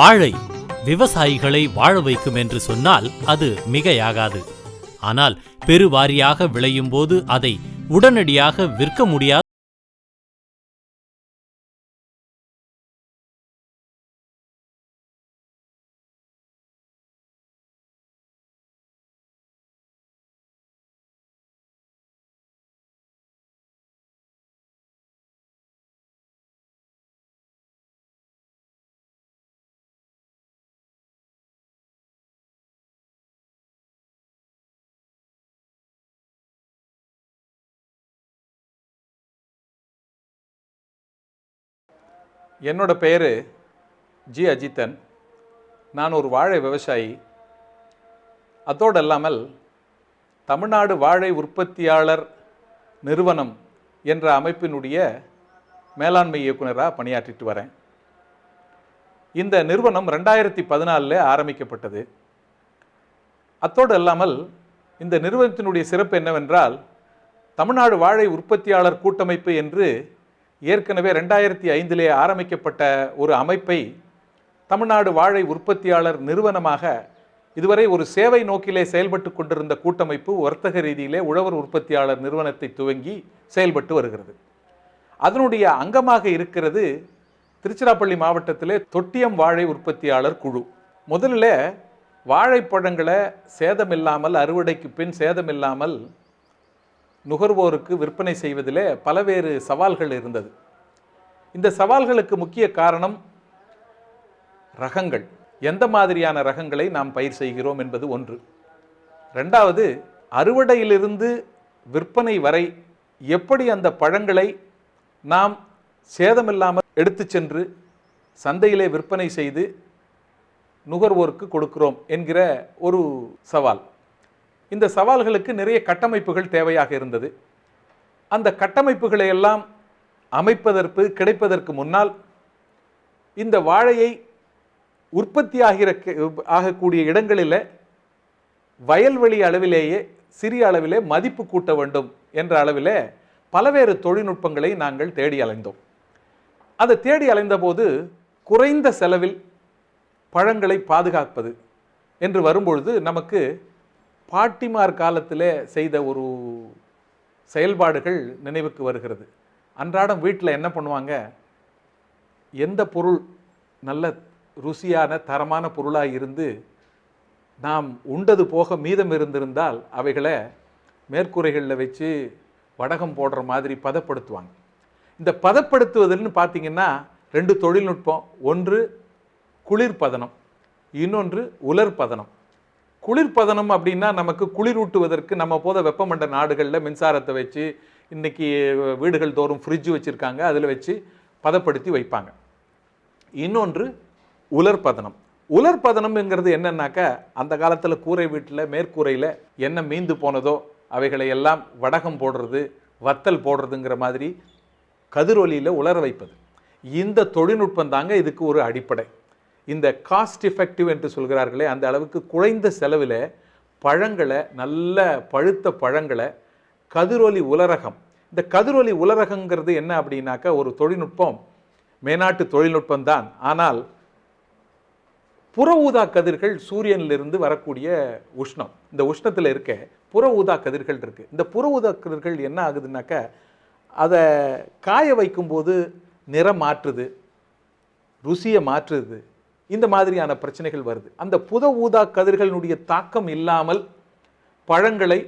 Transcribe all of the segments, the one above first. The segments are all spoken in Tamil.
வாழை விவசாயிகளை வாழ வைக்கும் என்று சொன்னால் அது மிகையாகாது. ஆனால் பெருவாரியாக விளையும் போது அதை உடனடியாக விற்க முடியாது என்னோட பெயர் ஜி அஜித்தன். நான் ஒரு வாழை விவசாயி. அதோடு இல்லாமல் தமிழ்நாடு வாழை உற்பத்தியாளர் நிறுவனம் என்ற அமைப்பினுடைய மேலாண்மை இயக்குனராக பணியாற்றிட்டு வரேன். இந்த நிறுவனம் ரெண்டாயிரத்தி பதினாலில் ஆரம்பிக்கப்பட்டது. அத்தோடு இல்லாமல் இந்த நிறுவனத்தினுடைய சிறப்பு என்னவென்றால் தமிழ்நாடு வாழை உற்பத்தியாளர் கூட்டமைப்பு என்று ஏற்கனவே ரெண்டாயிரத்தி ஐந்திலே ஆரம்பிக்கப்பட்ட ஒரு அமைப்பை தமிழ்நாடு வாழை உற்பத்தியாளர் நிறுவனமாக இதுவரை ஒரு சேவை நோக்கிலே செயல்பட்டு கொண்டிருந்த கூட்டமைப்பு வர்த்தக ரீதியிலே உழவர் உற்பத்தியாளர் நிறுவனத்தை துவங்கி செயல்பட்டு வருகிறது. அதனுடைய அங்கமாக இருக்கிறது திருச்சிராப்பள்ளி மாவட்டத்திலே தொட்டியம் வாழை உற்பத்தியாளர் குழு. முதல்ல வாழைப்பழங்களை சேதமில்லாமல் அறுவடைக்கு பின் சேதமில்லாமல் நுகர்வோருக்கு விற்பனை செய்வதில் பலவேறு சவால்கள் இருந்தது. இந்த சவால்களுக்கு முக்கிய காரணம் ரகங்கள். எந்த மாதிரியான ரகங்களை நாம் பயிர் செய்கிறோம் என்பது ஒன்று. ரெண்டாவது அறுவடையிலிருந்து விற்பனை வரை எப்படி அந்த பழங்களை நாம் சேதமில்லாமல் எடுத்து சென்று சந்தையிலே விற்பனை செய்து நுகர்வோருக்கு கொடுக்கிறோம் என்கிற ஒரு சவால். இந்த சவால்களுக்கு நிறைய கட்டமைப்புகள் தேவையாக இருந்தது. அந்த கட்டமைப்புகளை எல்லாம் அமைப்பதற்கு கிடைப்பதற்கு முன்னால் இந்த வாழையை உற்பத்தி ஆகிற ஆகக்கூடிய இடங்களில் வயல்வெளி அளவிலேயே சிறிய அளவிலே மதிப்பு கூட்ட வேண்டும் என்ற அளவிலே பலவேறு தொழில்நுட்பங்களை நாங்கள் தேடி அலைந்தோம். அதை தேடி அலைந்தபோது குறைந்த செலவில் பழங்களை பாதுகாப்பது என்று வரும்பொழுது நமக்கு பாட்டிமார் காலத்தில் செய்த ஒரு செயல்பாடுகள் நினைவுக்கு வருகிறது. அன்றாடம் வீட்டில் என்ன பண்ணுவாங்க? எந்த பொருள் நல்ல ருசியான தரமான பொருளாக இருந்து நாம் உண்டது போக மீதம் இருந்திருந்தால் அவைகளை மேற்கூரைகளில் வச்சு வடகம் போடுற மாதிரி பதப்படுத்துவாங்க. இந்த பதப்படுத்துவதுன்னு பார்த்தீங்கன்னா ரெண்டு தொழில்நுட்பம். ஒன்று குளிர்பதனம் இன்னொன்று உலர் பதனம் குளிர்பதனம் அப்படின்னா நமக்கு குளிரூட்டுவதற்கு நம்ம போத வெப்பமண்ட நாடுகளில் மின்சாரத்தை வச்சு இன்றைக்கி வீடுகள் தோறும் ஃப்ரிட்ஜ் வச்சுருக்காங்க. அதில் வச்சு பதப்படுத்தி வைப்பாங்க. இன்னொன்று உலர் பதனம் உலர் பதனம்ங்கிறது என்னன்னாக்கா அந்த காலத்தில் கூரை வீட்டில் மேற்கூரையில் என்ன மீந்து போனதோ அவைகளை எல்லாம் வடகம் போடுறது வத்தல் போடுறதுங்கிற மாதிரி கதிரொலியில் உலர வைப்பது. இந்த தொழில்நுட்பம் தாங்க இதுக்கு ஒரு அடிப்படை. இந்த காஸ்ட் எஃபெக்டிவ் என்று சொல்கிறார்களே அந்த அளவுக்கு குறைந்த செலவில் பழங்களை நல்ல பழுத்த பழங்களை கதிரொலி உலரகம். இந்த கதிரொலி உலரகங்கிறது என்ன அப்படின்னாக்கா ஒரு தொழில்நுட்பம் மேநாட்டு தொழில்நுட்பம் தான். ஆனால் புற ஊதா கதிர்கள் சூரியனிலிருந்து வரக்கூடிய உஷ்ணம். இந்த உஷ்ணத்தில் இருக்க புற ஊதா கதிர்கள் இருக்குது இந்த புற ஊதா கதிர்கள் என்ன ஆகுதுனாக்கா அதை காய வைக்கும்போது நிறம் மாற்றுது ருசியை மாற்றுது. இந்த மாதிரியான பிரச்சனைகள் வருது. அந்த புத ஊதா கதிர்களினுடைய தாக்கம் இல்லாமல் பழங்களை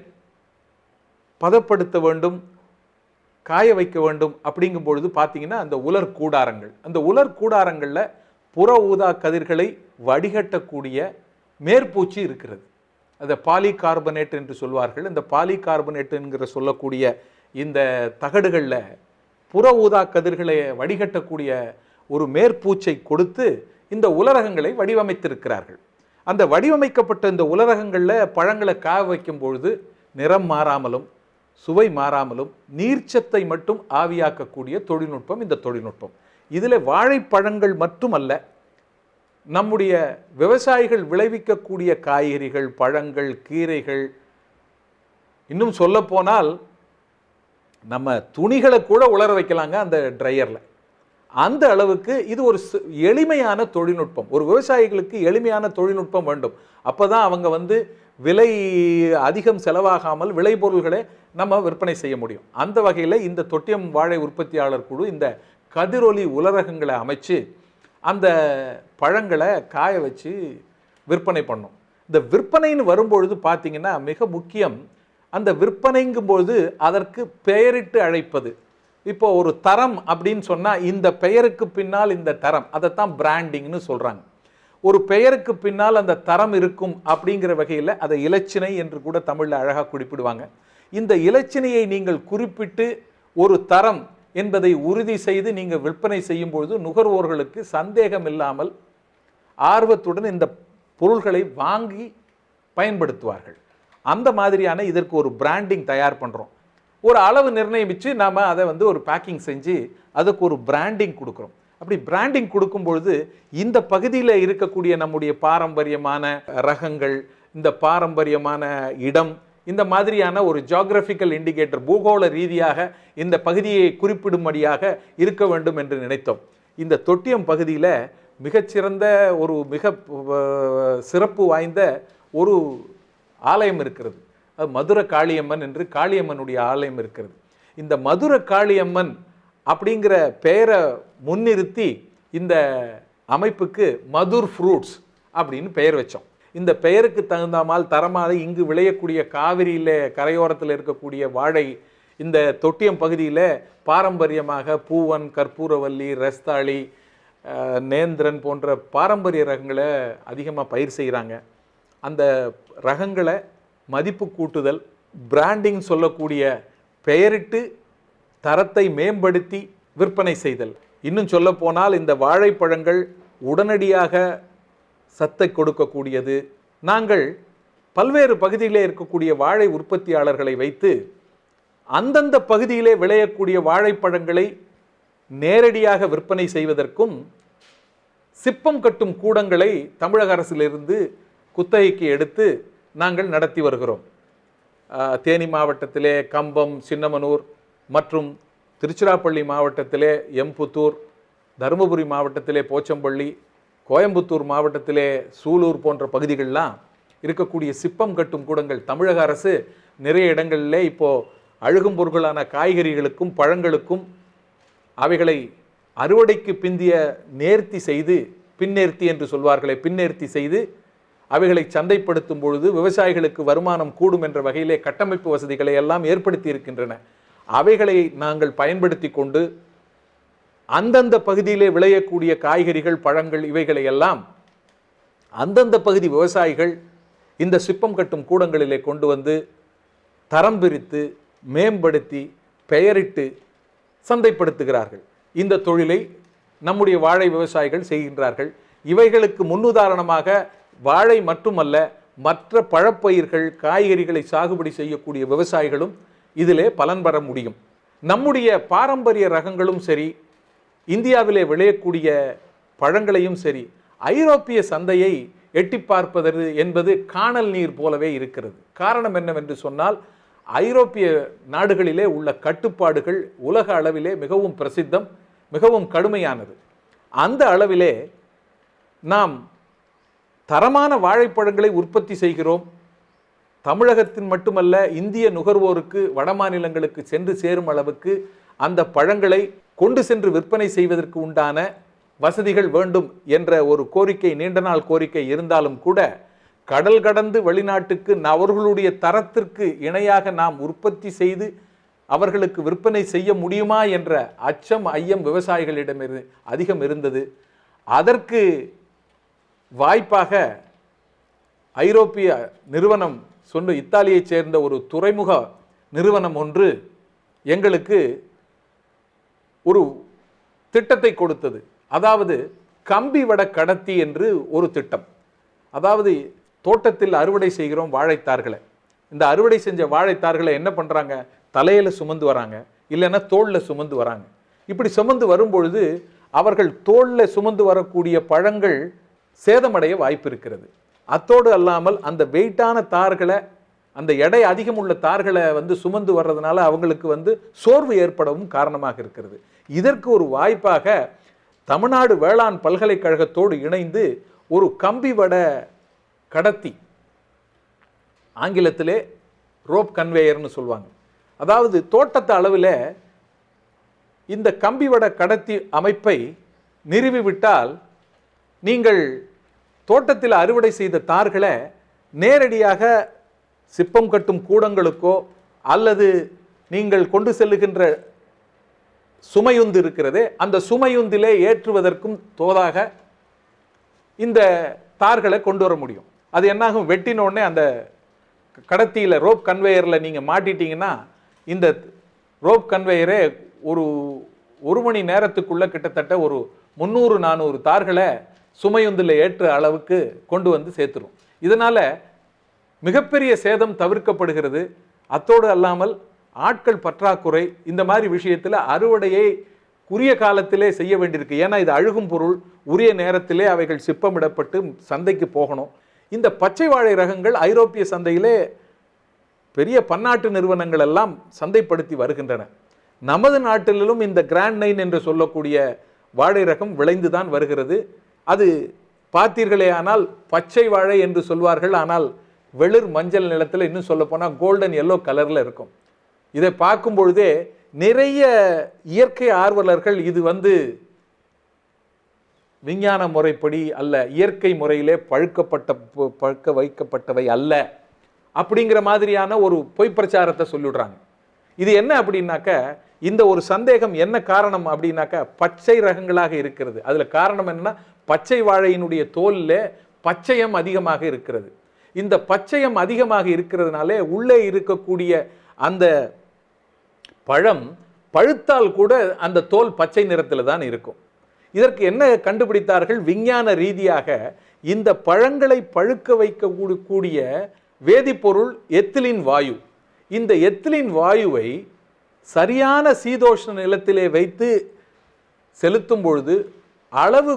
பதப்படுத்த வேண்டும் காய வைக்க வேண்டும் அப்படிங்கும் பொழுது பார்த்தீங்கன்னா அந்த உலர் கூடாரங்கள். அந்த உலர் கூடாரங்களில் புற ஊதா கதிர்களை வடிகட்டக்கூடிய மேற்பூச்சி இருக்கிறது. அதை பாலிகார்பனேட் என்று சொல்வார்கள். இந்த பாலிகார்பனேட் என்கிற சொல்லக்கூடிய இந்த தகடுகளில் புற ஊதா கதிர்களை வடிகட்டக்கூடிய ஒரு மேற்பூச்சை கொடுத்து இந்த உலரகங்களை வடிவமைத்திருக்கிறார்கள். அந்த வடிவமைக்கப்பட்ட இந்த உலரகங்களில் பழங்களை காய வைக்கும் பொழுது நிறம் மாறாமலும் சுவை மாறாமலும் நீர்ச்சத்தை மட்டும் ஆவியாக்கக்கூடிய தொழில்நுட்பம் இந்த தொழில்நுட்பம். இதில் வாழைப்பழங்கள் மட்டுமல்ல நம்முடைய விவசாயிகள் விளைவிக்கக்கூடிய காய்கறிகள் பழங்கள் கீரைகள் இன்னும் சொல்லப்போனால் நம்ம துணிகளை கூட உலர வைக்கலாங்க அந்த ட்ரையரில் அந்த அளவுக்கு இது ஒரு எளிமையான தொழில்நுட்பம். ஒரு விவசாயிகளுக்கு எளிமையான தொழில்நுட்பம் வேண்டும். அப்போ தான் அவங்க வந்து விலை அதிகம் செலவாகாமல் விளைபொருள்களை நம்ம விற்பனை செய்ய முடியும். அந்த வகையில் இந்த தொட்டியம் வாழை உற்பத்தியாளர் குழு இந்த கதிரொலி உலரகங்களை அமைச்சு அந்த பழங்களை காய வச்சு விற்பனை பண்ணும். இந்த விற்பனைன்னு வரும்பொழுது பார்த்தீங்கன்னா மிக முக்கியம். அந்த விற்பனைங்கும்போது அதற்கு பெயரிட்டு அழைப்பது. இப்போ ஒரு தரம் அப்படின்னு சொன்னால் இந்த பெயருக்கு பின்னால் இந்த தரம். அதைத்தான் பிராண்டிங்னு சொல்கிறாங்க ஒரு பெயருக்கு பின்னால் அந்த தரம் இருக்கும் அப்படிங்கிற வகையில் அதை இலச்சினை என்று கூட தமிழில் அழகாக குறிப்பிடுவாங்க. இந்த இலச்சினையை நீங்கள் குறிப்பிட்டு ஒரு தரம் என்பதை உறுதி செய்து நீங்கள் விற்பனை செய்யும் பொழுது நுகர்வோர்களுக்கு சந்தேகம் இல்லாமல் ஆர்வத்துடன் இந்த பொருள்களை வாங்கி பயன்படுத்துவார்கள். அந்த மாதிரியான இதற்கு ஒரு பிராண்டிங் தயார் பண்ணுறோம் ஒரு அளவு நிர்ணயிச்சு நாம் அதை வந்து ஒரு பேக்கிங் செஞ்சு அதுக்கு ஒரு பிராண்டிங் கொடுக்குறோம். அப்படி பிராண்டிங் கொடுக்கும் பொழுது இந்த பகுதியில் இருக்கக்கூடிய நம்முடைய பாரம்பரியமான ரகங்கள் இந்த பாரம்பரியமான இடம் இந்த மாதிரியான ஒரு ஜியாகிரபிக்கல் இண்டிகேட்டர் பூகோள ரீதியாக இந்த பகுதியை குறிப்பிடும்படியாக இருக்க வேண்டும் என்று நினைத்தோம். இந்த தொட்டியம் பகுதியில் மிகச்சிறந்த ஒரு மிக சிறப்பு வாய்ந்த ஒரு ஆலயம் இருக்கிறது. மதுர காளியம்மன் என்று காளியம்மனுடைய ஆலயம் இருக்கிறது. இந்த மதுர காளியம்மன் அப்படிங்கிற பெயரை முன்னிறுத்தி இந்த அமைப்புக்கு மதுர் ஃப்ரூட்ஸ் அப்படின்னு பெயர் வச்சோம். இந்த பெயருக்கு தகுந்தாமல் தரமாக இங்கு விளையக்கூடிய காவிரியில் கரையோரத்தில் இருக்கக்கூடிய வாழை இந்த தொட்டியம் பகுதியில் பாரம்பரியமாக பூவன் கற்பூரவல்லி ரஸ்தாளி நேந்திரன் போன்ற பாரம்பரிய ரகங்களை அதிகமாக பயிர் செய்கிறாங்க. அந்த ரகங்களை மதிப்பு கூட்டுதல் பிராண்டிங் சொல்லக்கூடிய பெயரிட்டு தரத்தை மேம்படுத்தி விற்பனை செய்தல். இன்னும் சொல்ல போனால் இந்த வாழைப்பழங்கள் உடனடியாக சத்தை கொடுக்கக்கூடியது. நாங்கள் பல்வேறு பகுதியிலே இருக்கக்கூடிய வாழை உற்பத்தியாளர்களை வைத்து அந்தந்த பகுதியிலே விளையக்கூடிய வாழைப்பழங்களை நேரடியாக விற்பனை செய்வதற்கும் சிப்பம் கட்டும் கூடங்களை தமிழக அரசிலிருந்து குத்தகைக்கு எடுத்து நாங்கள் நடத்தி வருகிறோம். தேனி மாவட்டத்திலே கம்பம் சின்னமனூர் மற்றும் திருச்சிராப்பள்ளி மாவட்டத்திலே எம்புத்தூர் தருமபுரி மாவட்டத்திலே போச்சம்பள்ளி கோயம்புத்தூர் மாவட்டத்திலே சூலூர் போன்ற பகுதிகளெலாம் இருக்கக்கூடிய சிப்பம் கட்டும் கூடங்கள். தமிழக அரசு நிறைய இடங்களிலே இப்போது அழுகும் பொருட்களான காய்கறிகளுக்கும் பழங்களுக்கும் அவைகளை அறுவடைக்கு பிந்திய நேர்த்தி செய்து பின்னேர்த்தி என்று சொல்வார்களே பின்னேர்த்தி செய்து அவைகளை சந்தைப்படுத்தும் பொழுது விவசாயிகளுக்கு வருமானம் கூடும் என்ற வகையிலே கட்டமைப்பு வசதிகளை எல்லாம் ஏற்படுத்தி இருக்கின்றன. அவைகளை நாங்கள் பயன்படுத்தி கொண்டு அந்தந்த பகுதியிலே விளையக்கூடிய காய்கறிகள் பழங்கள் இவைகளை எல்லாம் அந்தந்த பகுதி விவசாயிகள் இந்த சிப்பம் கட்டும் கூடங்களிலே கொண்டு வந்து தரம் பிரித்து மேம்படுத்தி பெயரிட்டு சந்தைப்படுத்துகிறார்கள். இந்த தொழிலை நம்முடைய வாழை விவசாயிகள் செய்கின்றார்கள். இவைகளுக்கு முன்னுதாரணமாக வாழை மட்டுமல்ல மற்ற பழப்பயிர்கள் காய்கறிகளை சாகுபடி செய்யக்கூடிய விவசாயிகளும் இதிலே பலன் பெற முடியும். நம்முடைய பாரம்பரிய ரகங்களும் சரி இந்தியாவிலே விளையக்கூடிய பழங்களையும் சரி ஐரோப்பிய சந்தையை எட்டி பார்ப்பது என்பது காணல் நீர் போலவே இருக்கிறது. காரணம் என்னவென்று சொன்னால் ஐரோப்பிய நாடுகளிலே உள்ள கட்டுப்பாடுகள் உலக அளவிலே மிகவும் பிரசித்தம் மிகவும் கடுமையானது. அந்த அளவிலே நாம் தரமான வாழைப்பழங்களை உற்பத்தி செய்கிறோம். தமிழகத்தின் மட்டுமல்ல இந்திய நுகர்வோருக்கு வடமாநிலங்களுக்கு சென்று சேரும் அளவுக்கு அந்த பழங்களை கொண்டு சென்று விற்பனை செய்வதற்கு உண்டான வசதிகள் வேண்டும் என்ற ஒரு கோரிக்கை நீண்ட நாள் கோரிக்கை இருந்தாலும் கூட கடல் கடந்து வெளிநாட்டுக்கு அவர்களுடைய தரத்திற்கு இணையாக நாம் உற்பத்தி செய்து அவர்களுக்கு விற்பனை செய்ய முடியுமா என்ற அச்சம் ஐயம் விவசாயிகளிடம் அதிகம் இருந்தது. அதற்கு வாய்ப்பாக ஐரோப்பிய நிறுவனம் சொன்ன இத்தாலியைச் சேர்ந்த ஒரு துறைமுக நிறுவனம் ஒன்று எங்களுக்கு ஒரு திட்டத்தை கொடுத்தது. அதாவது கம்பி வட கடத்தி என்று ஒரு திட்டம். அதாவது தோட்டத்தில் அறுவடை செய்கிறோம் வாழைத்தார்களை. இந்த அறுவடை செஞ்ச வாழைத்தார்களை என்ன பண்ணுறாங்க தலையில் சுமந்து வராங்க. இல்லைன்னா தோளில் சுமந்து வராங்க. இப்படி சுமந்து வரும்பொழுது அவர்கள் தோளில் சுமந்து வரக்கூடிய பழங்கள் சேதமடைய வாய்ப்பு இருக்கிறது அத்தோடு அல்லாமல் அந்த வெயிட்டான தார்களை அந்த எடை அதிகம் உள்ள தார்களை வந்து சுமந்து வர்றதுனால அவங்களுக்கு வந்து சோர்வு ஏற்படவும் காரணமாக இருக்கிறது. இதற்கு ஒரு வாய்ப்பாக தமிழ்நாடு வேளாண் பல்கலைக்கழகத்தோடு இணைந்து ஒரு கம்பி வட கடத்தி ஆங்கிலத்திலே ரோப் கன்வேயர்னு சொல்லுவாங்க. அதாவது தோட்டத்து அளவில் இந்த கம்பி வட கடத்தி அமைப்பை நிறுவிவிட்டால் நீங்கள் தோட்டத்தில் அறுவடை செய்த தார்களை நேரடியாக சிப்பம் கட்டும் கூடங்களுக்கோ அல்லது நீங்கள் கொண்டு செல்லுகின்ற சுமையுந்து இருக்கிறதே அந்த சுமையுந்திலே ஏற்றுவதற்கும் தோதாக இந்த தார்களை கொண்டு வர முடியும். அது என்னாகும்? வெட்டினோடனே அந்த கடத்தியில் ரோப் கன்வேயரில் நீங்கள் மாட்டிட்டீங்கன்னா இந்த ரோப் கன்வேயரே ஒரு ஒரு மணி நேரத்துக்குள்ளே கிட்டத்தட்ட ஒரு முந்நூறு நானூறு தார்களை சுமையுந்தில் ஏற்ற அளவுக்கு கொண்டு வந்து சேர்த்துரும். இதனால் மிகப்பெரிய சேதம் தவிர்க்கப்படுகிறது. அத்தோடு அல்லாமல் ஆட்கள் பற்றாக்குறை இந்த மாதிரி விஷயத்தில் அறுவடையை உரிய காலத்திலே செய்ய வேண்டியிருக்கு. ஏன்னா இது அழுகும் பொருள் உரிய நேரத்திலே அவைகள் சிப்பமிடப்பட்டு சந்தைக்கு போகணும். இந்த பச்சை வாழை ரகங்கள் ஐரோப்பிய சந்தையிலே பெரிய பன்னாட்டு நிறுவனங்கள் எல்லாம் சந்தைப்படுத்தி வருகின்றன. நமது நாட்டிலும் இந்த கிராண்ட் நைன் என்று சொல்லக்கூடிய வாழை ரகம் விளைந்துதான் வருகிறது. அது பார்த்தீர்களே ஆனால் பச்சை வாழை என்று சொல்வார்கள் ஆனால் வெளிர் மஞ்சள் நிலத்தில் இன்னும் சொல்லப்போனால் கோல்டன் எல்லோ கலரில் இருக்கும். இதை பார்க்கும் பொழுதே நிறைய இயற்கை ஆர்வலர்கள் இது வந்து விஞ்ஞான முறைப்படி அல்ல இயற்கை முறையிலே பழுக்கப்பட்ட பழுக்க வைக்கப்பட்டவை அல்ல அப்படிங்கிற மாதிரியான ஒரு பொய் பிரச்சாரத்தை சொல்லிடுறாங்க இது என்ன அப்படின்னாக்க இந்த ஒரு சந்தேகம் என்ன காரணம் அப்படின்னாக்க பச்சை ரகங்களாக இருக்கிறது. அதில் காரணம் என்னன்னா பச்சை வாழையினுடைய தோலில் பச்சையம் அதிகமாக இருக்கிறது. இந்த பச்சையம் அதிகமாக இருக்கிறதுனாலே உள்ளே இருக்கக்கூடிய அந்த பழம் பழுத்தால் கூட அந்த தோல் பச்சை நிறத்தில் தான் இருக்கும். இதற்கு என்ன கண்டுபிடித்தார்கள்? விஞ்ஞான ரீதியாக இந்த பழங்களை பழுக்க வைக்க கூடிய வேதிப்பொருள் எத்திலின் வாயு. இந்த எத்திலின் வாயுவை சரியான சீதோஷ்ண நிலத்திலே வைத்து செலுத்தும் பொழுது அளவு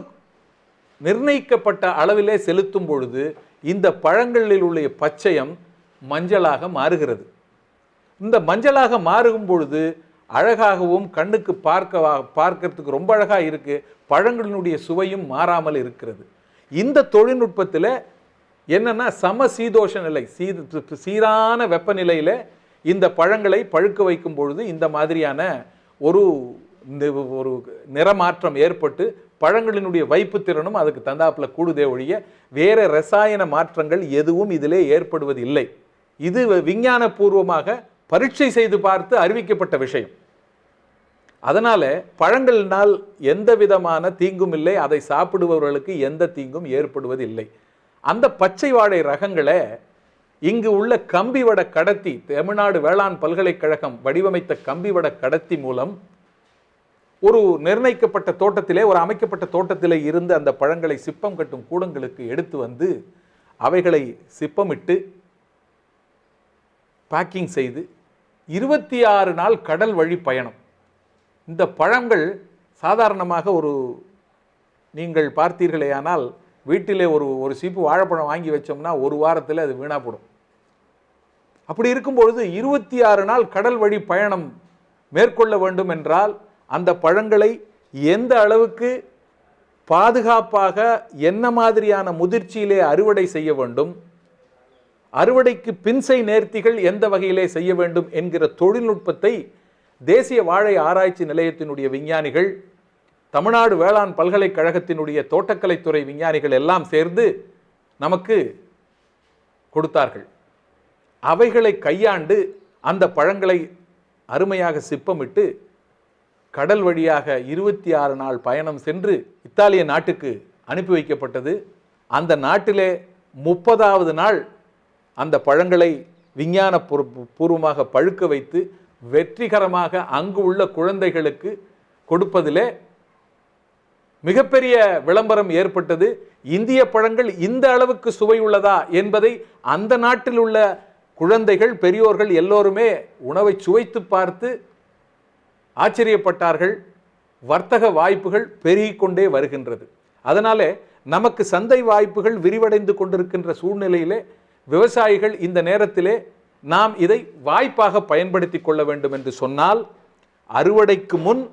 நிர்ணயிக்கப்பட்ட அளவிலே செலுத்தும் பொழுது இந்த பழங்களில் உள்ள பச்சையம் மஞ்சளாக மாறுகிறது. இந்த மஞ்சளாக மாறும் பொழுது அழகாகவும் கண்ணுக்கு பார்க்க பார்க்கறதுக்கு ரொம்ப அழகாக இருக்குது பழங்களினுடைய சுவையும் மாறாமல் இருக்கிறது. இந்த தொழில்நுட்பத்தில் என்னென்னா சம சீதோஷ நிலை சீத சீரான வெப்பநிலையில் இந்த பழங்களை பழுக்க வைக்கும் பொழுது இந்த மாதிரியான ஒரு ஒரு நிறமாற்றம் ஏற்பட்டு பழங்களினுடைய வைப்பு திறனும் அதுக்கு தந்தாப்புல கூடுதே ஒழிய வேற ரசாயன மாற்றங்கள் எதுவும் இதிலே ஏற்படுவதில்லை. இது விஞ்ஞான பூர்வமாக பரீட்சை செய்து பார்த்து அறிவிக்கப்பட்ட விஷயம். அதனால பழங்களினால் எந்த விதமான தீங்கும் இல்லை அதை சாப்பிடுபவர்களுக்கு எந்த தீங்கும் ஏற்படுவதில்லை. அந்த பச்சை வாழை ரகங்களை இங்கு உள்ள கம்பிவட கடத்தி தமிழ்நாடு வேளாண் பல்கலைக்கழகம் வடிவமைத்த கம்பிவட கடத்தி மூலம் ஒரு நிர்ணயிக்கப்பட்ட தோட்டத்திலே ஒரு அமைக்கப்பட்ட தோட்டத்திலே இருந்து அந்த பழங்களை சிப்பம் கட்டும் கூடங்களுக்கு எடுத்து வந்து அவைகளை சிப்பமிட்டு பேக்கிங் செய்து இருபத்தி ஆறு நாள் கடல் வழி பயணம். இந்த பழங்கள் சாதாரணமாக ஒரு நீங்கள் பார்த்தீர்களேயானால் வீட்டிலே ஒரு ஒரு சீப்பு வாழைப்பழம் வாங்கி வச்சோம்னா ஒரு வாரத்தில் அது வீணா போடும். அப்படி இருக்கும்பொழுது இருபத்தி ஆறு நாள் கடல் வழி பயணம் மேற்கொள்ள வேண்டும் என்றால் அந்த பழங்களை எந்த அளவுக்கு பாதுகாப்பாக என்ன மாதிரியான முதிர்ச்சியிலே அறுவடை செய்ய வேண்டும் அறுவடைக்கு பின்சை நேர்த்திகள் எந்த வகையிலே செய்ய வேண்டும் என்கிற தொழில்நுட்பத்தை தேசிய வாழை ஆராய்ச்சி நிலையத்தினுடைய விஞ்ஞானிகள் தமிழ்நாடு வேளாண் பல்கலைக்கழகத்தினுடைய தோட்டக்கலைத்துறை விஞ்ஞானிகள் எல்லாம் சேர்ந்து நமக்கு கொடுத்தார்கள். அவைகளை கையாண்டு அந்த பழங்களை அருமையாக சிப்பமிட்டு கடல் வழியாக இருபத்தி ஆறு நாள் பயணம் சென்று இத்தாலிய நாட்டுக்கு அனுப்பி வைக்கப்பட்டது. அந்த நாட்டிலே முப்பதாவது நாள் அந்த பழங்களை விஞ்ஞான பூர்வமாக பழுக்க வைத்து வெற்றிகரமாக அங்கு உள்ள குழந்தைகளுக்கு கொடுப்பதிலே மிகப்பெரிய விளம்பரம் ஏற்பட்டது. இந்திய பழங்கள் இந்த அளவுக்கு சுவை உள்ளதா என்பதை அந்த நாட்டில் உள்ள குழந்தைகள் பெரியோர்கள் எல்லோருமே உணவை சுவைத்து பார்த்து ஆச்சரியப்பட்டார்கள். வர்த்தக வாய்ப்புகள் பெருகிக்கொண்டே வருகின்றது. அதனாலே நமக்கு சந்தை வாய்ப்புகள் விரிவடைந்து கொண்டிருக்கின்ற சூழ்நிலையிலே விவசாயிகள் இந்த நேரத்திலே நாம் இதை வாய்ப்பாக பயன்படுத்தி கொள்ள வேண்டும் என்று சொன்னால் அறுவடைக்கு முன்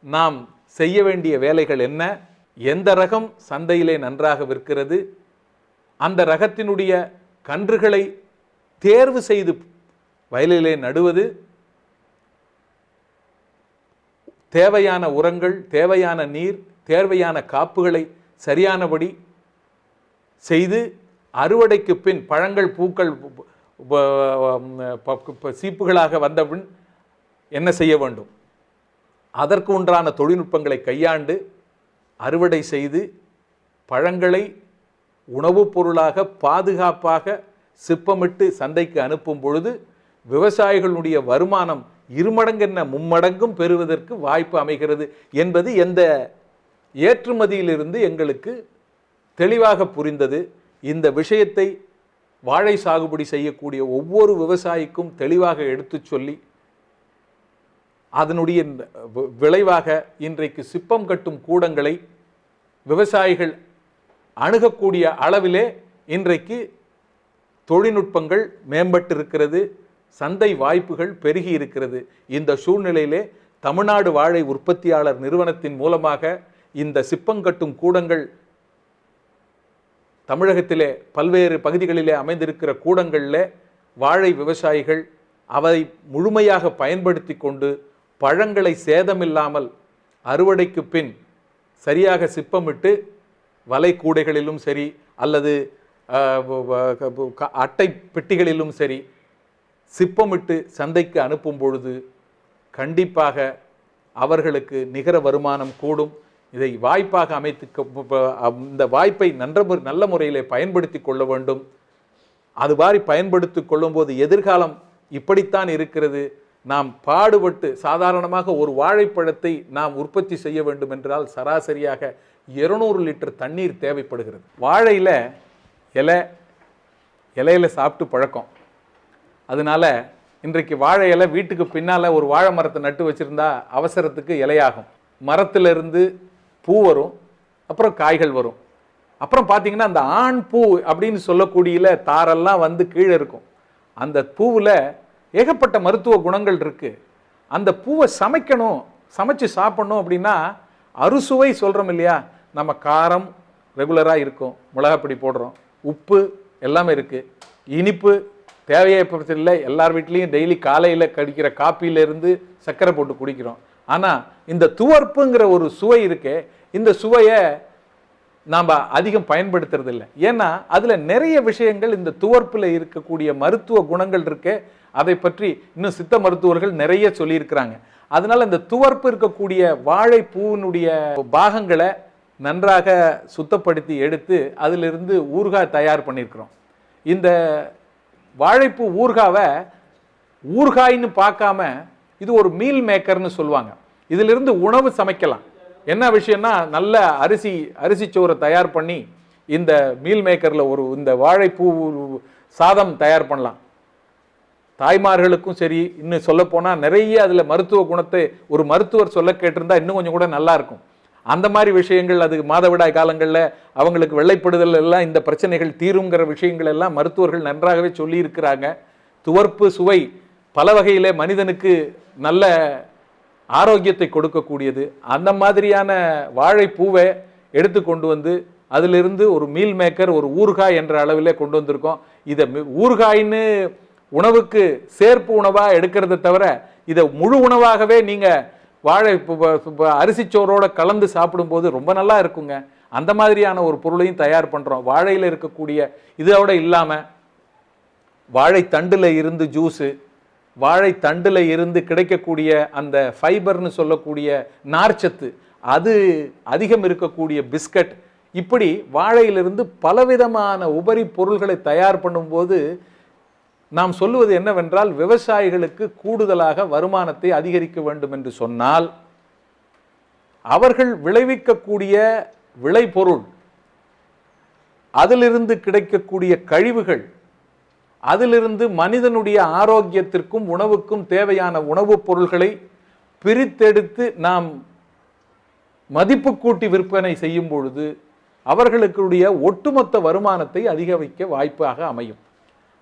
நாம் செய்ய வேண்டிய வேலைகள் என்ன? எந்த ரகம் சந்தையிலே நன்றாக விற்கிறது? அந்த ரகத்தினுடைய கன்றுகளை தேர்வு செய்து வயலிலே நடுவது தேவையான உரங்கள் தேவையான நீர் தேவையான காப்புகளை சரியானபடி செய்து அறுவடைக்கு பின் பழங்கள் பூக்கள் சீப்புகளாக வந்தபின் என்ன செய்ய வேண்டும்? அதற்கு உண்டான தொழில்நுட்பங்களை கையாண்டு அறுவடை செய்து பழங்களை உணவுப் பொருளாக பாதுகாப்பாக சிப்பமிட்டு சந்தைக்கு அனுப்பும் பொழுது விவசாயிகளுடைய வருமானம் இருமடங்கென்ன மும்மடங்கும் பெறுவதற்கு வாய்ப்பு அமைகிறது என்பது எந்த ஏற்றுமதியிலிருந்து எங்களுக்கு தெளிவாக புரிந்தது. இந்த விஷயத்தை வாழை சாகுபடி செய்யக்கூடிய ஒவ்வொரு விவசாயிக்கும் தெளிவாக எடுத்துச் சொல்லி அதனுடைய விளைவாக இன்றைக்கு சிப்பம் கட்டும் கூடங்களை விவசாயிகள் அணுகக்கூடிய அளவிலே இன்றைக்கு தொழில்நுட்பங்கள் மேம்பட்டிருக்கிறது. சந்தை வாய்ப்புகள் பெருகி இருக்கிறது. இந்த சூழ்நிலையிலே தமிழ்நாடு வாழை உற்பத்தியாளர் நிறுவனத்தின் மூலமாக இந்த சிப்பங்கட்டும் கூடங்கள் தமிழகத்திலே பல்வேறு பகுதிகளிலே அமைந்திருக்கிற கூடங்களில் வாழை விவசாயிகள் அதை முழுமையாக பயன்படுத்தி கொண்டு பழங்களை சேதமில்லாமல் அறுவடைக்கு பின் சரியாக சிப்பமிட்டு வலை கூடைகளிலும் சரி அல்லது அட்டை பெட்டிகளிலும் சரி சிப்பமிட்டு சந்தைக்கு அனுப்பும் பொழுது கண்டிப்பாக அவர்களுக்கு நிகர வருமானம் கூடும். இதை வாய்ப்பாக அமைத்து இந்த வாய்ப்பை நன்ற முறை- நல்ல முறையிலே பயன்படுத்தி கொள்ள வேண்டும். அது மாதிரி பயன்படுத்தி கொள்ளும்போது எதிர்காலம் இப்படித்தான் இருக்கிறது. நாம் பாடுபட்டு சாதாரணமாக ஒரு வாழைப்பழத்தை நாம் உற்பத்தி செய்ய வேண்டும் என்றால் சராசரியாக 200 லிட்டர் தண்ணீர் தேவைப்படுகிறது. வாழையில் இலை இலையில சாப்பிட்டு பழக்கம். அதனால இன்றைக்கு வாழை இலை வீட்டுக்கு பின்னால ஒரு வாழை மரத்தை நட்டு வச்சுருந்தா அவசரத்துக்கு இலையாகும். மரத்திலிருந்து பூ வரும் அப்புறம் காய்கள் வரும். அப்புறம் பார்த்தீங்கன்னா அந்த ஆண் பூ அப்படின்னு சொல்லக்கூடியல தாரெல்லாம் வந்து கீழே இருக்கும். அந்த பூவில் ஏகப்பட்ட மருத்துவ குணங்கள் இருக்குது அந்த பூவை சமைக்கணும் சமைச்சு சாப்பிடணும் அப்படின்னா அறுசுவை சொல்கிறோம் இல்லையா? நம்ம காரம் ரெகுலராக இருக்கும். மிளகாப்பொடி போடுறோம். உப்பு எல்லாமே இருக்குது இனிப்பு தேவையை பிரச்சனை இல்லை. எல்லார் வீட்லேயும் டெய்லி காலையில் கடிக்கிற காப்பியிலேருந்து சர்க்கரை போட்டு குடிக்கிறோம். ஆனால் இந்த துவர்ப்புங்கிற ஒரு சுவை இருக்கே இந்த சுவையை நாம் அதிகம் பயன்படுத்துறது இல்லை. ஏன்னா அதில் நிறைய விஷயங்கள் இந்த துவர்ப்பில் இருக்கக்கூடிய மருத்துவ குணங்கள் இருக்கே அதை பற்றி இன்னும் சித்த மருத்துவர்கள் நிறைய சொல்லியிருக்கிறாங்க. அதனால் இந்த துவர்ப்பு இருக்கக்கூடிய வாழைப்பூவினுடைய பாகங்களை நன்றாக சுத்தப்படுத்தி எடுத்து அதிலிருந்து ஊறுகாய் தயார் பண்ணியிருக்கிறோம். இந்த வாழைப்பூ ஊர்காவை ஊர்காயின்னு பார்க்காம இது ஒரு மீல் மேக்கர்னு சொல்லுவாங்க. இதிலிருந்து உணவு சமைக்கலாம். என்ன விஷயம்னா நல்ல அரிசி அரிசி சோறை தயார் பண்ணி இந்த மீல் மேக்கரில் ஒரு இந்த வாழைப்பூ சாதம் தயார் பண்ணலாம். தாய்மார்களுக்கும் சரி இன்னும் சொல்லப்போனால் நிறைய அதில் மருத்துவ குணத்தை ஒரு மருத்துவர் சொல்ல கேட்டிருந்தா இன்னும் கொஞ்சம் கூட நல்லா இருக்கும். அந்த மாதிரி விஷயங்கள் அது மாதவிடாய் காலங்களில் அவங்களுக்கு வெள்ளைப்படுதல் எல்லாம் இந்த பிரச்சனைகள் தீருங்கிற விஷயங்கள் எல்லாம் மருத்துவர்கள் நன்றாகவே சொல்லியிருக்கிறாங்க. துவர்ப்பு சுவை பல வகையிலே மனிதனுக்கு நல்ல ஆரோக்கியத்தை கொடுக்கக்கூடியது. அந்த மாதிரியான வாழைப்பூவை எடுத்து கொண்டு வந்து அதிலிருந்து ஒரு மீல் மேக்கர் ஒரு ஊறுகாய் என்ற அளவிலே கொண்டு வந்திருக்கோம். இதை ஊறுகாயின்னு உணவுக்கு சேர்ப்பு உணவாக எடுக்கிறத தவிர இதை முழு உணவாகவே நீங்கள் வாழை பு- கலந்து சாப்பிடும்போது ரொம்ப நல்லா இருக்குங்க. அந்த மாதிரியான ஒரு பொருளையும் தயார் பண்ணுறோம் வாழையில் இருக்கக்கூடிய இதோட இல்லாமல் வாழைத்தண்டில் இருந்து ஜூஸு வாழைத்தண்டில் இருந்து கிடைக்கக்கூடிய அந்த ஃபைபர்னு சொல்லக்கூடிய நார்ச்சத்து அது அதிகம் இருக்கக்கூடிய பிஸ்கட் இப்படி வாழையிலிருந்து பலவிதமான உபரி பொருள்களை தயார் பண்ணும்போது நாம் சொல்லுவது என்னவென்றால் விவசாயிகளுக்கு கூடுதலாக வருமானத்தை அதிகரிக்க வேண்டும் என்று சொன்னால் அவர்கள் விளைவிக்கக்கூடிய விளைபொருள் அதிலிருந்து கிடைக்கக்கூடிய கழிவுகள் அதிலிருந்து மனிதனுடைய ஆரோக்கியத்திற்கும் உணவுக்கும் தேவையான உணவுப் பொருள்களை பிரித்தெடுத்து நாம் மதிப்பு கூட்டி விற்பனை செய்யும் பொழுது அவர்களுடைய ஒட்டுமொத்த வருமானத்தை அதிகரிக்க வாய்ப்பாக அமையும்.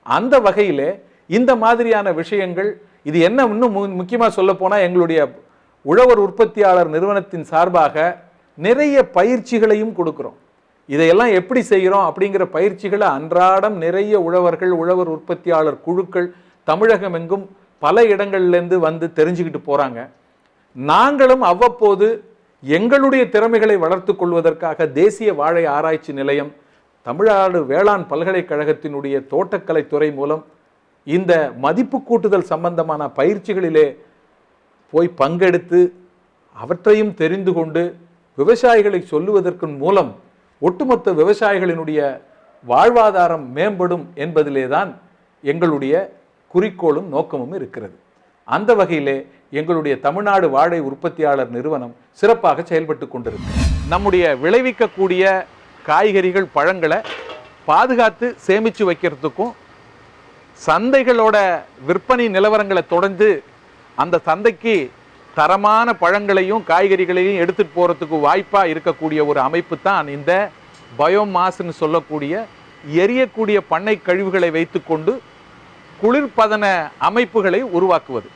அந்த வகையிலே இந்த மாதிரியான விஷயங்கள் இது என்ன இன்னும் முக்கியமாக சொல்ல போனால் எங்களுடைய உழவர் உற்பத்தியாளர் நிறுவனத்தின் சார்பாக நிறைய பயிற்சிகளையும் கொடுக்குறோம். இதையெல்லாம் எப்படி செய்கிறோம் அப்படிங்கிற பயிற்சிகளை அன்றாடம் நிறைய உழவர்கள் உழவர் உற்பத்தியாளர் குழுக்கள் தமிழகம் எங்கும் பல இடங்கள்லேருந்து வந்து தெரிஞ்சுக்கிட்டு போகிறாங்க நாங்களும் அவ்வப்போது எங்களுடைய திறமைகளை வளர்த்து கொள்வதற்காக தேசிய வாழை ஆராய்ச்சி நிலையம் தமிழ்நாடு வேளாண் பல்கலைக்கழகத்தினுடைய தோட்டக்கலை துறை மூலம் இந்த மதிப்பு கூட்டுதல் சம்பந்தமான பயிற்சிகளிலே போய் பங்கெடுத்து அவற்றையும் தெரிந்து கொண்டு விவசாயிகளை சொல்லுவதற்கு மூலம் ஒட்டுமொத்த விவசாயிகளினுடைய வாழ்வாதாரம் மேம்படும் என்பதிலே தான் எங்களுடைய குறிக்கோளும் நோக்கமும் இருக்கிறது. அந்த வகையிலே எங்களுடைய தமிழ்நாடு வாழை உற்பத்தியாளர் நிறுவனம் சிறப்பாக செயல்பட்டு கொண்டிருக்கு. நம்முடைய விளைவிக்கக்கூடிய காய்கறிகள் பழங்களை பாதுகாத்து சேமித்து வைக்கிறதுக்கும் சந்தைகளோட விற்பனை நிலவரங்களை தொடர்ந்து அந்த சந்தைக்கு தரமான பழங்களையும் காய்கறிகளையும் எடுத்துகிட்டு போகிறதுக்கு வாய்ப்பாக இருக்கக்கூடிய ஒரு அமைப்பு தான் இந்த பயோமாஸ்ன்னு சொல்லக்கூடிய எரியக்கூடிய பண்ணை கழிவுகளை வைத்துக்கொண்டு குளிர்பதன அமைப்புகளை உருவாக்குவது.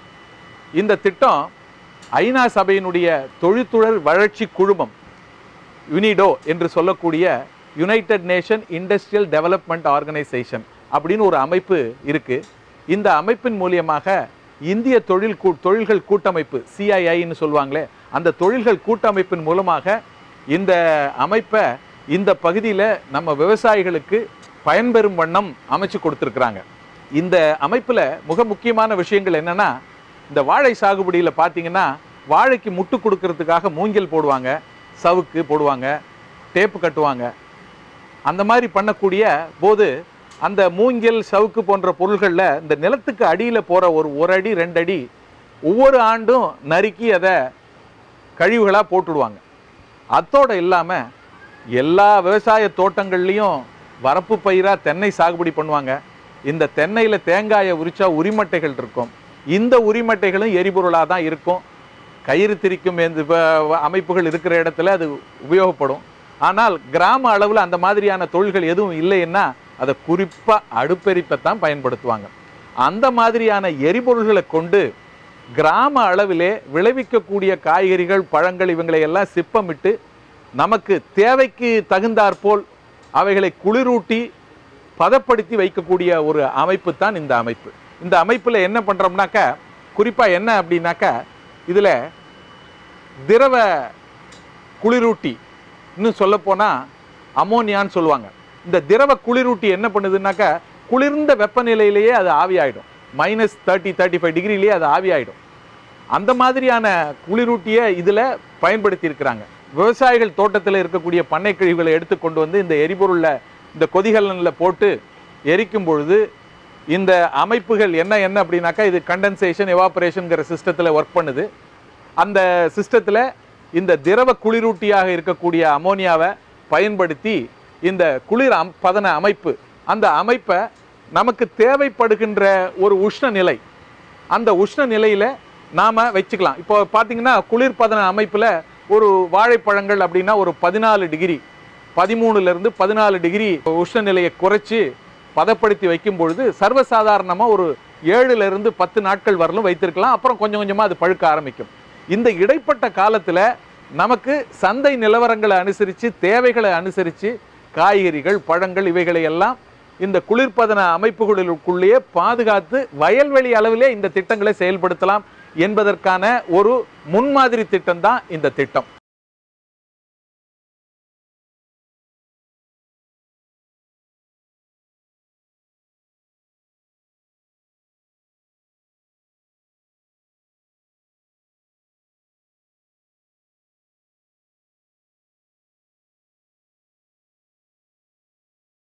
இந்த திட்டம் ஐநா சபையினுடைய தொழில்துறை வளர்ச்சி குழுமம் யுனிடோ என்று சொல்லக்கூடிய united nation industrial development organisation அப்படின்னு ஒரு அமைப்பு இருக்குது இந்த அமைப்பின் மூலியமாக இந்திய தொழில் கூ தொழில்கள் கூட்டமைப்பு சிஐஐன்னு சொல்லுவாங்களே அந்த தொழில்கள் கூட்டமைப்பின் மூலமாக இந்த அமைப்பை இந்த பகுதியில் நம்ம விவசாயிகளுக்கு பயன்பெறும் வண்ணம் அமைச்சு கொடுத்துருக்குறாங்க. இந்த அமைப்பில் மிக முக்கியமான விஷயங்கள் என்னென்னா இந்த வாழை சாகுபடியில் பார்த்தீங்கன்னா வாழைக்கு முட்டு கொடுக்கறதுக்காக மூங்கில் போடுவாங்க. சவுக்கு போடுவாங்க டேப்பு கட்டுவாங்க. அந்த மாதிரி பண்ணக்கூடிய போது அந்த மூங்கில் சவுக்கு போன்ற பொருள்களில் இந்த நிலத்துக்கு அடியில் போகிற ஒரு ஒரு அடி ரெண்டு அடி ஒவ்வொரு ஆண்டும் நறுக்கி அதை கழிவுகளாக போட்டுடுவாங்க. அத்தோடு இல்லாமல் எல்லா விவசாய தோட்டங்கள்லேயும் வரப்பு பயிராக தென்னை சாகுபடி பண்ணுவாங்க. இந்த தென்னையில் தேங்காயை உரிச்சா உரிமட்டைகள் இருக்கும். இந்த உரிமட்டைகளும் எரிபொருளாக தான் இருக்கும். கயிறு திரிக்கும் இந்த அமைப்புகள் இருக்கிற இடத்துல அது உபயோகப்படும். ஆனால் கிராம அளவில் அந்த மாதிரியான தொழில்கள் எதுவும் இல்லைன்னா அதை குறிப்பாக அடுப்பெரிப்பை தான் பயன்படுத்துவாங்க. அந்த மாதிரியான எரிபொருள்களை கொண்டு கிராம அளவிலே விளைவிக்கக்கூடிய காய்கறிகள் பழங்கள் இவங்களை எல்லாம் சிப்பமிட்டு நமக்கு தேவைக்கு தகுந்தாற்போல் அவைகளை குளிரூட்டி பதப்படுத்தி வைக்கக்கூடிய ஒரு அமைப்பு தான் இந்த அமைப்பு. இந்த அமைப்பில் என்ன பண்ணுறோம்னாக்கா குறிப்பாக என்ன அப்படின்னாக்கா இதில் திரவ குளிரூட்டி இன்னும் சொல்லப்போனால் அமோனியான்னு சொல்லுவாங்க. இந்த திரவ குளிரூட்டி என்ன பண்ணுதுன்னாக்கா குளிர்ந்த வெப்பநிலையிலேயே அது ஆவியாயிடும். மைனஸ் தேர்ட்டி தேர்ட்டி ஃபைவ் டிகிரிலேயே அது ஆவியாயிடும். அந்த மாதிரியான குளிரூட்டியை இதில் பயன்படுத்தி இருக்கிறாங்க விவசாயிகள் தோட்டத்தில் இருக்கக்கூடிய பண்ணை கழிவுகளை எடுத்து கொண்டு வந்து இந்த எரிபொருளில் இந்த கொதிகலனில் போட்டு எரிக்கும் பொழுது இந்த அமைப்புகள் என்ன என்ன அப்படின்னாக்கா இது கண்டென்சேஷன் எவாபரேஷனுங்கிற சிஸ்டத்தில் ஒர்க் பண்ணுது. அந்த சிஸ்டத்தில் இந்த திரவ குளிரூட்டியாக இருக்கக்கூடிய அமோனியாவை பயன்படுத்தி இந்த குளிர் அம் பதன அமைப்பு அந்த அமைப்பை நமக்கு தேவைப்படுகின்ற ஒரு உஷ்ண நிலை அந்த உஷ்ண நிலையில் நாம் வச்சுக்கலாம். இப்போ பார்த்தீங்கன்னா குளிர்பதன அமைப்பில் ஒரு வாழைப்பழங்கள் அப்படின்னா ஒரு பதினாலு டிகிரி பதிமூணுலேருந்து பதினாலு டிகிரி உஷ்ண நிலையை குறைச்சி பதப்படுத்தி வைக்கும் பொழுது சர்வசாதாரணமாக ஒரு ஏழுல இருந்து பத்து நாட்கள் வரலும் வைத்திருக்கலாம். அப்புறம் கொஞ்சம் கொஞ்சமாக அது பழுக்க ஆரம்பிக்கும். இந்த இடைப்பட்ட காலத்தில் நமக்கு சந்தை நிலவரங்களை அனுசரித்து தேவைகளை அனுசரித்து காய்கறிகள் பழங்கள் இவைகளை எல்லாம் இந்த குளிர்பதன அமைப்புகளுக்குள்ளேயே பாதுகாத்து வயல்வெளி அளவிலே இந்த திட்டங்களை செயல்படுத்தலாம் என்பதற்கான ஒரு முன்மாதிரி திட்டம் தான் இந்த திட்டம்.